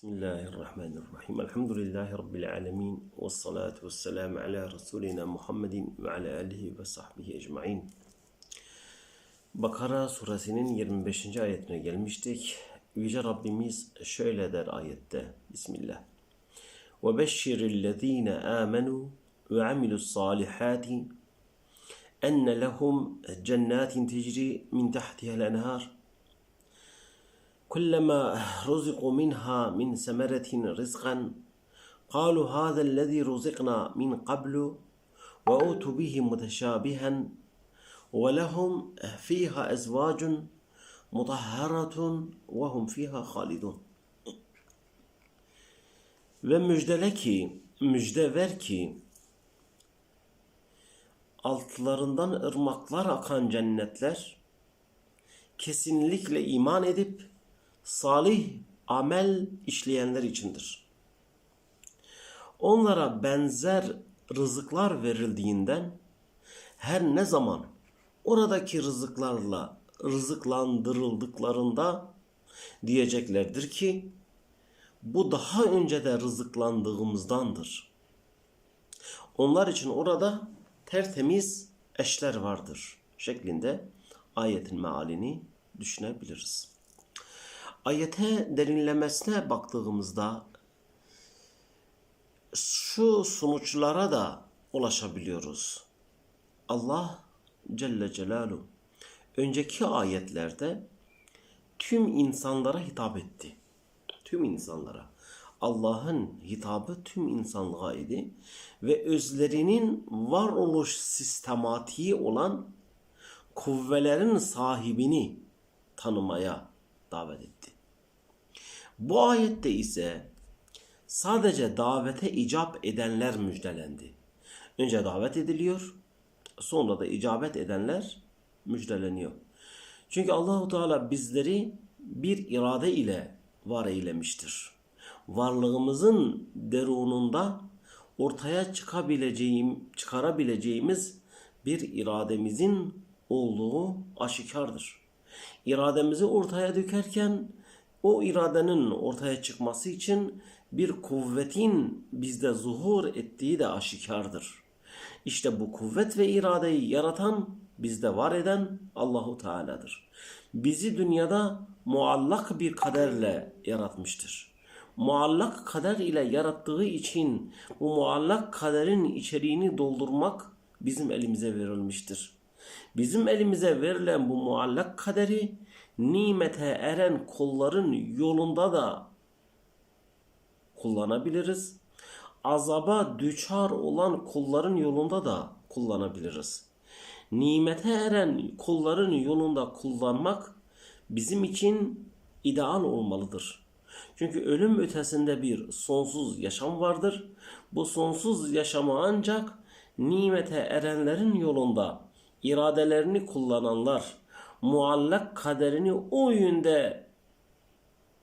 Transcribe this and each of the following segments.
بسم الله الرحمن الرحيم الحمد لله رب العالمين والصلاة والسلام على رسولنا محمد وعلى آله وصحbihi ecmain Bakara suresinin 25. ayetine gelmiştik. Yüce Rabbimiz şöyle der ayette. Bismillah. وَبَشِّرِ الَّذ۪ينَ آمَنُوا وَعَمِلُوا الصَّالِحَاتِ أَنَّ لَهُمْ جَنَّاتٍ تَجْرِي مِنْ تَحْتِهَا الْأَنْهَارِ كلما رزقوا منها من ثمرة رزقا قالوا هذا الذي رزقنا من قبل وأوتوا به متشابها ولهم فيها أزواج مطهرة وهم فيها خالدون Ve müjdele ki, müjde ver ki, altlarından ırmaklar akan cennetler, kesinlikle iman edip salih amel işleyenler içindir. Onlara benzer rızıklar verildiğinden her ne zaman oradaki rızıklarla rızıklandırıldıklarında diyeceklerdir ki bu daha önce de rızıklandığımızdandır. Onlar için orada tertemiz eşler vardır şeklinde ayetin mealini düşünebiliriz. Ayete derinlemesine baktığımızda şu sonuçlara da ulaşabiliyoruz. Allah Celle Celaluhu önceki ayetlerde tüm insanlara hitap etti. Tüm insanlara. Allah'ın hitabı tüm insanlığa idi ve özlerinin varoluş sistematiği olan kuvvelerin sahibini tanımaya davet etti. Bu ayette ise sadece davete icap edenler müjdelendi. Önce davet ediliyor, sonra da icabet edenler müjdeleniyor. Çünkü Allahu Teala bizleri bir irade ile var eylemiştir. Varlığımızın derununda ortaya çıkabileceğim, çıkarabileceğimiz bir irademizin olduğu aşikardır. İrademizi ortaya dökerken o iradenin ortaya çıkması için bir kuvvetin bizde zuhur ettiği de aşikardır. İşte bu kuvvet ve iradeyi yaratan, bizde var eden Allahu Teala'dır. Bizi dünyada muallak bir kaderle yaratmıştır. Muallak kader ile yarattığı için bu muallak kaderin içeriğini doldurmak bizim elimize verilmiştir. Bizim elimize verilen bu muallak kaderi nimete eren kulların yolunda da kullanabiliriz. Azaba düçar olan kulların yolunda da kullanabiliriz. Nimete eren kulların yolunda kullanmak bizim için ideal olmalıdır. Çünkü ölüm ötesinde bir sonsuz yaşam vardır. Bu sonsuz yaşamı ancak nimete erenlerin yolunda iradelerini kullananlar, muallak kaderini o yönde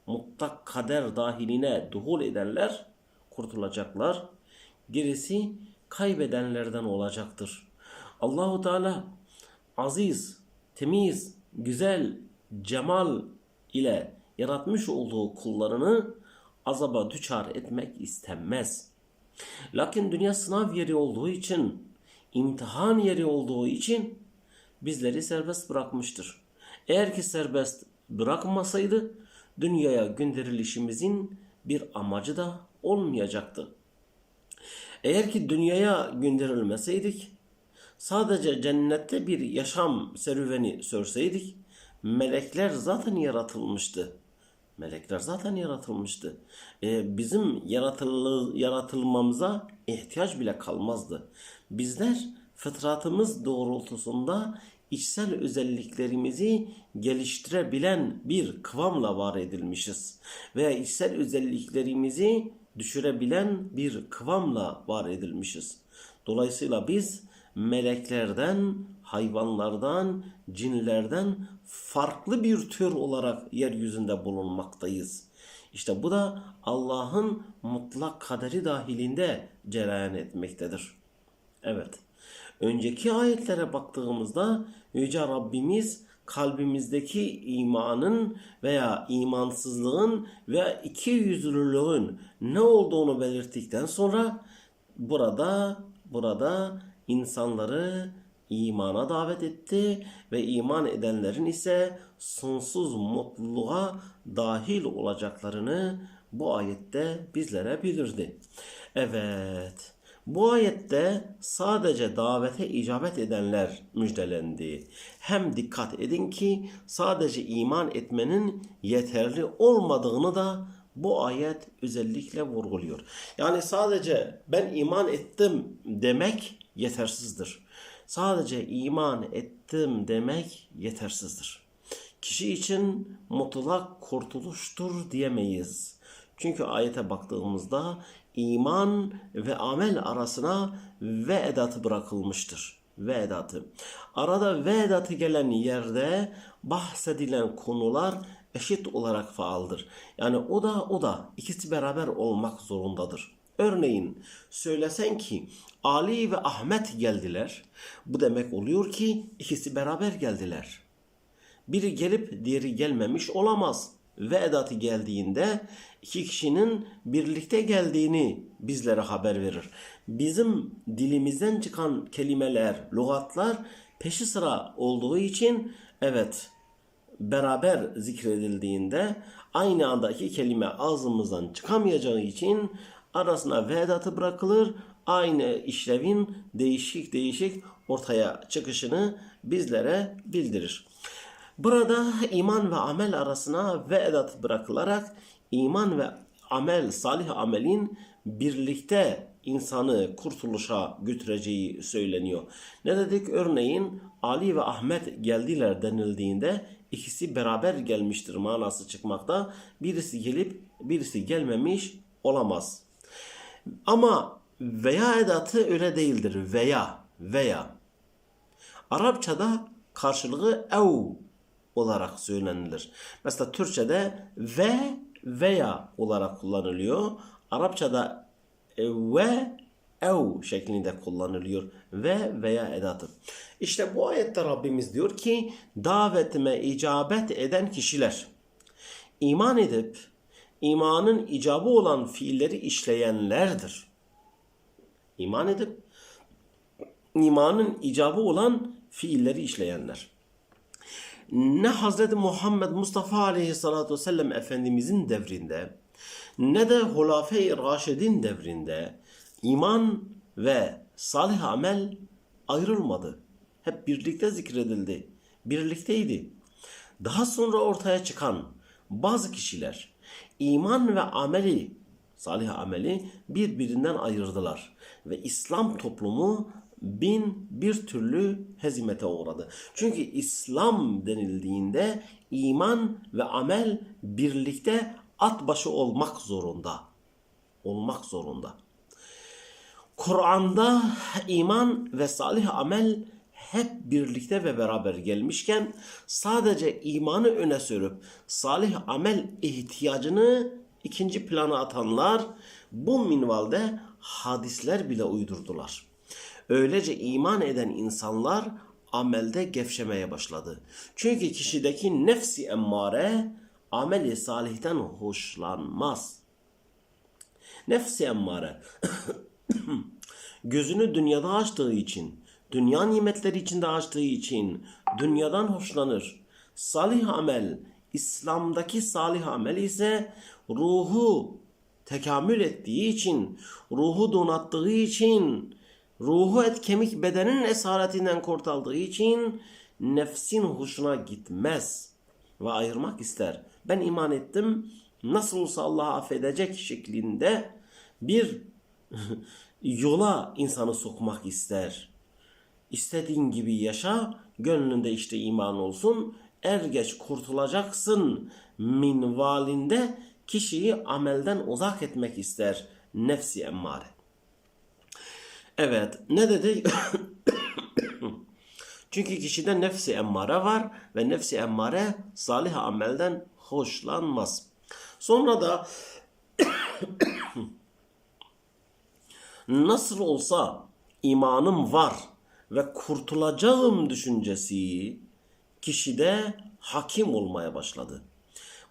mutlak kader dahiline duhul edenler kurtulacaklar. Gerisi kaybedenlerden olacaktır. Allahu Teala aziz, temiz, güzel, cemal ile yaratmış olduğu kullarını azaba düçar etmek istenmez. Lakin dünya sınav yeri olduğu için, imtihan yeri olduğu için bizleri serbest bırakmıştır. Eğer ki serbest bırakmasaydı dünyaya gönderilişimizin bir amacı da olmayacaktı. Eğer ki dünyaya gönderilmeseydik sadece cennette bir yaşam serüveni sörseydik melekler zaten yaratılmıştı. Melekler zaten yaratılmıştı. Ee, bizim yaratıl yaratılmamıza ihtiyaç bile kalmazdı. Bizler fıtratımız doğrultusunda içsel özelliklerimizi geliştirebilen bir kıvamla var edilmişiz. Veya içsel özelliklerimizi düşürebilen bir kıvamla var edilmişiz. Dolayısıyla biz meleklerden, hayvanlardan, cinlerden farklı bir tür olarak yeryüzünde bulunmaktayız. İşte bu da Allah'ın mutlak kaderi dahilinde cereyan etmektedir. Evet. Önceki ayetlere baktığımızda Yüce Rabbimiz kalbimizdeki imanın veya imansızlığın ve iki yüzlülüğün ne olduğunu belirttikten sonra burada burada insanları imana davet etti ve iman edenlerin ise sonsuz mutluluğa dahil olacaklarını bu ayette bizlere bildirdi. Evet. Bu ayette sadece davete icabet edenler müjdelendi. Hem dikkat edin ki sadece iman etmenin yeterli olmadığını da bu ayet özellikle vurguluyor. Yani sadece ben iman ettim demek yetersizdir. Sadece iman ettim demek yetersizdir. Kişi için mutlak kurtuluştur diyemeyiz. Çünkü ayete baktığımızda iman ve amel arasına ve edatı bırakılmıştır. Ve edatı. Arada ve edatı gelen yerde bahsedilen konular eşit olarak faaldır. Yani o da o da ikisi beraber olmak zorundadır. Örneğin söylesen ki Ali ve Ahmet geldiler. Bu demek oluyor ki ikisi beraber geldiler. Biri gelip diğeri gelmemiş olamaz. Ve edatı geldiğinde iki kişinin birlikte geldiğini bizlere haber verir. Bizim dilimizden çıkan kelimeler, lügatlar peşi sıra olduğu için evet beraber zikredildiğinde aynı anda iki kelime ağzımızdan çıkamayacağı için arasına vedatı bırakılır. Aynı işlevin değişik değişik ortaya çıkışını bizlere bildirir. Burada iman ve amel arasına vedat bırakılarak iman ve amel, salih amelin birlikte insanı kurtuluşa götüreceği söyleniyor. Ne dedik? Örneğin Ali ve Ahmet geldiler denildiğinde ikisi beraber gelmiştir manası çıkmakta. Birisi gelip birisi gelmemiş olamaz. Ama veya edatı öyle değildir. Veya, veya. Arapçada karşılığı ev olarak söylenilir. Mesela Türkçe'de ve veya olarak kullanılıyor. Arapçada e, ve ev şeklinde kullanılıyor. Ve veya edatı. İşte bu ayette Rabbimiz diyor ki davetime icabet eden kişiler iman edip imanın icabı olan fiilleri işleyenlerdir. İman edip imanın icabı olan fiilleri işleyenler. Ne Hz. Muhammed Mustafa Aleyhisselatü Vesselam Efendimizin devrinde ne de Hulafe-i Raşidin devrinde iman ve salih amel ayrılmadı. Hep birlikte zikredildi. Birlikteydi. Daha sonra ortaya çıkan bazı kişiler iman ve ameli, salih ameli birbirinden ayırdılar. Ve İslam toplumu bin bir türlü hezimete uğradı. Çünkü İslam denildiğinde iman ve amel birlikte at başı olmak zorunda. Olmak zorunda. Kur'an'da iman ve salih amel hep birlikte ve beraber gelmişken sadece imanı öne sürüp salih amel ihtiyacını ikinci plana atanlar bu minvalde hadisler bile uydurdular. Öylece iman eden insanlar amelde gevşemeye başladı. Çünkü kişideki nefsi emmare ameli salihten hoşlanmaz. Nefsi emmare gözünü dünyada açtığı için, dünya nimetleri içinde açtığı için dünyadan hoşlanır. Salih amel, İslam'daki salih amel ise ruhu tekamül ettiği için, ruhu donattığı için, ruhu et kemik bedenin esaretinden kurtardığı için nefsin hoşuna gitmez ve ayırmak ister. Ben iman ettim, nasıl olsa Allah affedecek şeklinde bir yola insanı sokmak ister. İstediğin gibi yaşa, gönlünde işte iman olsun, er geç kurtulacaksın minvalinde kişiyi amelden uzak etmek ister nefsi emmare. Evet ne dedi? Çünkü kişide nefsi emmare var ve nefsi emmare salih amelden hoşlanmaz. Sonra da nasıl olsa imanım var ve kurtulacağım düşüncesi kişide hakim olmaya başladı.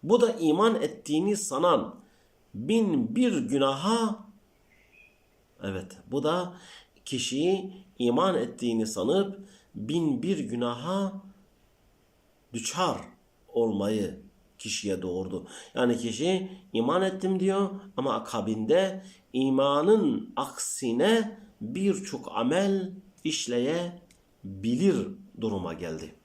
Bu da iman ettiğini sanan bin bir günaha evet bu da kişiyi iman ettiğini sanıp bin bir günaha düçar olmayı kişiye doğurdu. Yani kişi iman ettim diyor ama akabinde imanın aksine birçok amel işleyebilir duruma geldi.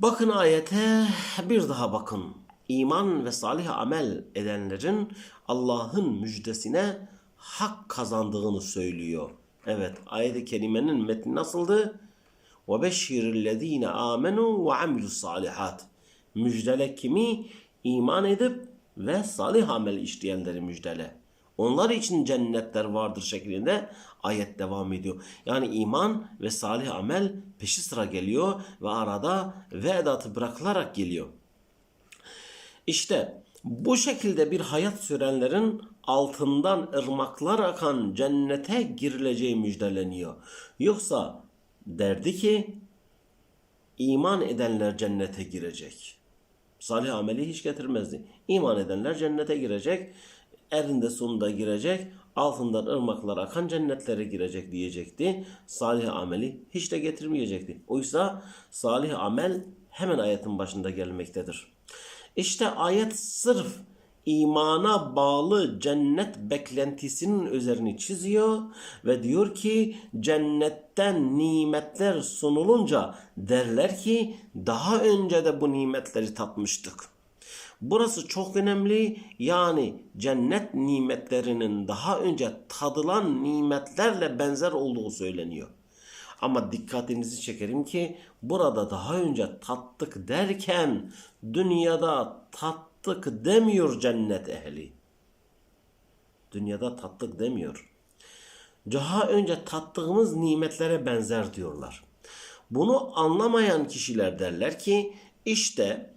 Bakın ayete bir daha bakın. İman ve salih amel edenlerin Allah'ın müjdesine hak kazandığını söylüyor. Evet ayet-i kerimenin metni nasıldı? وَبَشِّرِ الَّذ۪ينَ آمَنُوا وَعَمِلُوا الصَّالِحَاتِ Müjdele kimi? İman edip ve salih amel işleyenleri müjdele. Onlar için cennetler vardır şeklinde ayet devam ediyor. Yani iman ve salih amel peşi sıra geliyor ve arada ve edatı bırakılarak geliyor. İşte bu şekilde bir hayat sürenlerin altından ırmaklar akan cennete girileceği müjdeleniyor. Yoksa derdi ki iman edenler cennete girecek. Salih ameli hiç getirmezdi. İman edenler cennete girecek. Erinde sonunda girecek. Altından ırmaklar akan cennetlere girecek diyecekti. Salih ameli hiç de getirmeyecekti. Oysa salih amel hemen ayetin başında gelmektedir. İşte ayet sırf imana bağlı cennet beklentisinin üzerini çiziyor ve diyor ki cennetten nimetler sunulunca derler ki daha önce de bu nimetleri tatmıştık. Burası çok önemli. Yani cennet nimetlerinin daha önce tadılan nimetlerle benzer olduğu söyleniyor. Ama dikkatinizi çekerim ki burada daha önce tattık derken dünyada tattık demiyor cennet ehli. Dünyada tattık demiyor. Daha önce tattığımız nimetlere benzer diyorlar. Bunu anlamayan kişiler derler ki işte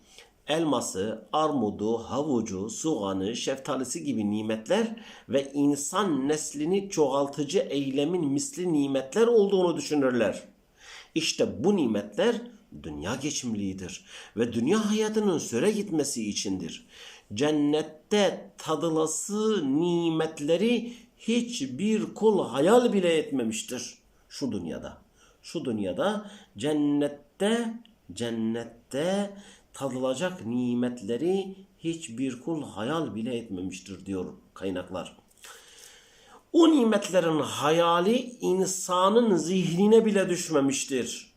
elması, armudu, havucu, soğanı, şeftalisi gibi nimetler ve insan neslini çoğaltıcı eylemin misli nimetler olduğunu düşünürler. İşte bu nimetler dünya geçimliğidir ve dünya hayatının süre gitmesi içindir. Cennette tadılası nimetleri hiçbir kul hayal bile etmemiştir şu dünyada. Şu dünyada cennette cennette tadılacak nimetleri hiçbir kul hayal bile etmemiştir diyor kaynaklar. O nimetlerin hayali insanın zihnine bile düşmemiştir.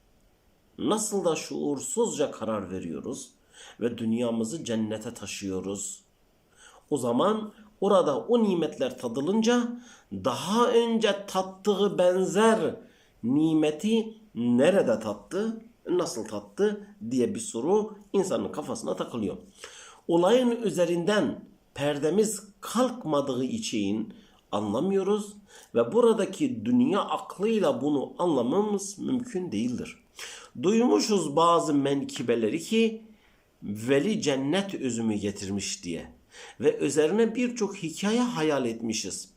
Nasıl da şuursuzca karar veriyoruz ve dünyamızı cennete taşıyoruz. O zaman orada o nimetler tadılınca daha önce tattığı benzer nimeti nerede tattı? Nasıl tattı diye bir soru insanın kafasına takılıyor. Olayın üzerinden perdemiz kalkmadığı için anlamıyoruz ve buradaki dünya aklıyla bunu anlamamız mümkün değildir. Duymuşuz bazı menkibeleri ki veli cennet üzümü getirmiş diye ve üzerine birçok hikaye hayal etmişiz.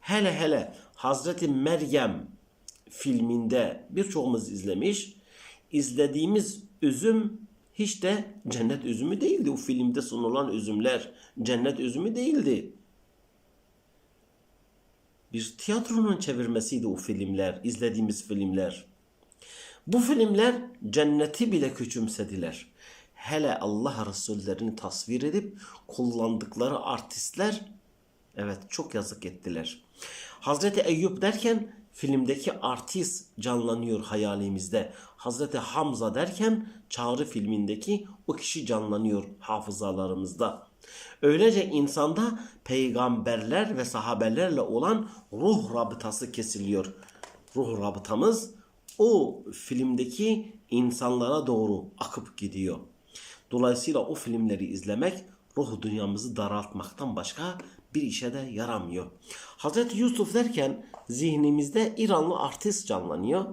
Hele hele Hazreti Meryem filminde birçoğumuz izlemiş izlediğimiz üzüm hiç de cennet üzümü değildi. O filmde sunulan üzümler cennet üzümü değildi. Bir tiyatronun çevirmesiydi o filmler, izlediğimiz filmler. Bu filmler cenneti bile küçümsediler. Hele Allah Resullerini tasvir edip kullandıkları artistler evet çok yazık ettiler. Hazreti Eyüp derken filmdeki artist canlanıyor hayalimizde. Hazreti Hamza derken Çağrı filmindeki o kişi canlanıyor hafızalarımızda. Öylece insanda peygamberler ve sahabelerle olan ruh rabıtası kesiliyor. Ruh rabıtamız o filmdeki insanlara doğru akıp gidiyor. Dolayısıyla o filmleri izlemek ruh dünyamızı daraltmaktan başka bir işe de yaramıyor. Hazreti Yusuf derken zihnimizde İranlı artist canlanıyor.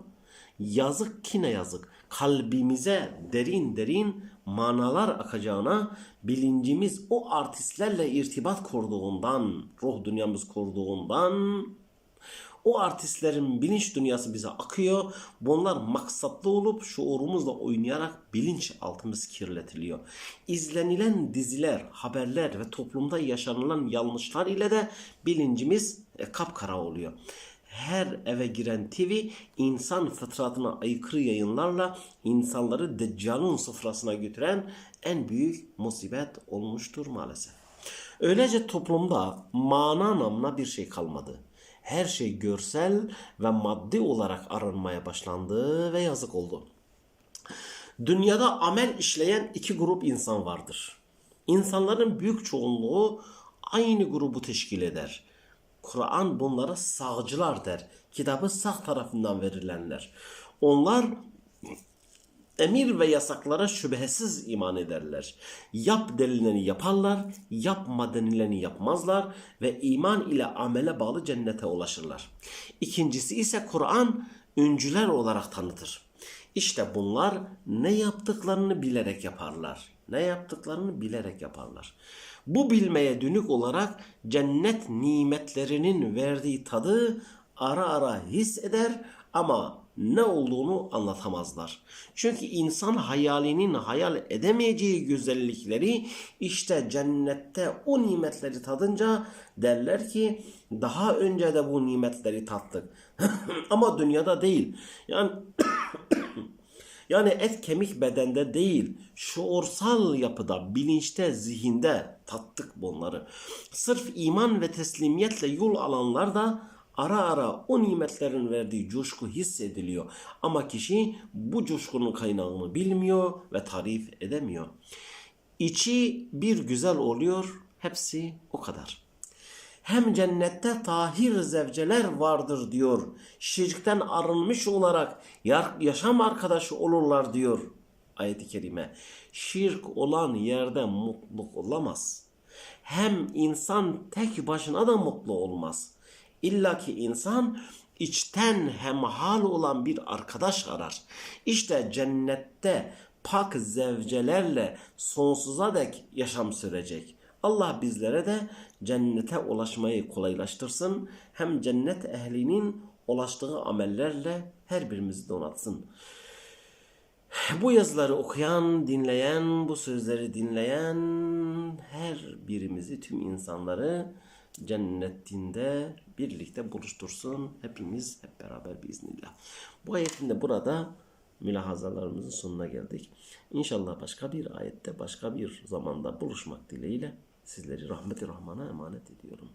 Yazık ki ne yazık. Kalbimize derin derin manalar akacağına bilincimiz o artistlerle irtibat kurduğundan, ruh dünyamız kurduğundan O artistlerin bilinç dünyası bize akıyor. Bunlar maksatlı olup şuurumuzla oynayarak bilinç altımız kirletiliyor. İzlenilen diziler, haberler ve toplumda yaşanılan yanlışlar ile de bilincimiz e, kapkara oluyor. Her eve giren TV insan fıtratına aykırı yayınlarla insanları Deccal'ın sofrasına götüren en büyük musibet olmuştur maalesef. Öylece toplumda mana namına bir şey kalmadı. Her şey görsel ve maddi olarak aranmaya başlandı ve yazık oldu. Dünyada amel işleyen iki grup insan vardır. İnsanların büyük çoğunluğu aynı grubu teşkil eder. Kur'an bunlara sağcılar der. Kitabı sağ tarafından verilenler. Onlar emir ve yasaklara şüphesiz iman ederler. Yap denileni yaparlar, yapma denileni yapmazlar ve iman ile amele bağlı cennete ulaşırlar. İkincisi ise Kur'an öncüler olarak tanıtır. İşte bunlar ne yaptıklarını bilerek yaparlar. Ne yaptıklarını bilerek yaparlar. Bu bilmeye dönük olarak cennet nimetlerinin verdiği tadı ara ara his eder ama ne olduğunu anlatamazlar. Çünkü insan hayalinin hayal edemeyeceği güzellikleri işte cennette o nimetleri tadınca derler ki daha önce de bu nimetleri tattık. ama dünyada değil. Yani yani et kemik bedende değil, şuursal yapıda, bilinçte, zihinde tattık bunları. Sırf iman ve teslimiyetle yol alanlar da ara ara o nimetlerin verdiği coşku hissediliyor. Ama kişi bu coşkunun kaynağını bilmiyor ve tarif edemiyor. İçi bir güzel oluyor, hepsi o kadar. Hem cennette tahir zevceler vardır diyor. Şirkten arınmış olarak yaşam arkadaşı olurlar diyor ayet-i kerime. Şirk olan yerde mutluluk olamaz. Hem insan tek başına da mutlu olmaz. İlla ki insan içten hemhal olan bir arkadaş arar. İşte cennette pak zevcelerle sonsuza dek yaşam sürecek. Allah bizlere de cennete ulaşmayı kolaylaştırsın. Hem cennet ehlinin ulaştığı amellerle her birimizi donatsın. Bu yazıları okuyan, dinleyen, bu sözleri dinleyen her birimizi, tüm insanları cennetinde birlikte buluştursun. Hepimiz hep beraber biiznillah. Bu ayetin de burada mülahazalarımızın sonuna geldik. İnşallah başka bir ayette, başka bir zamanda buluşmak dileğiyle sizleri rahmeti rahmana emanet ediyorum.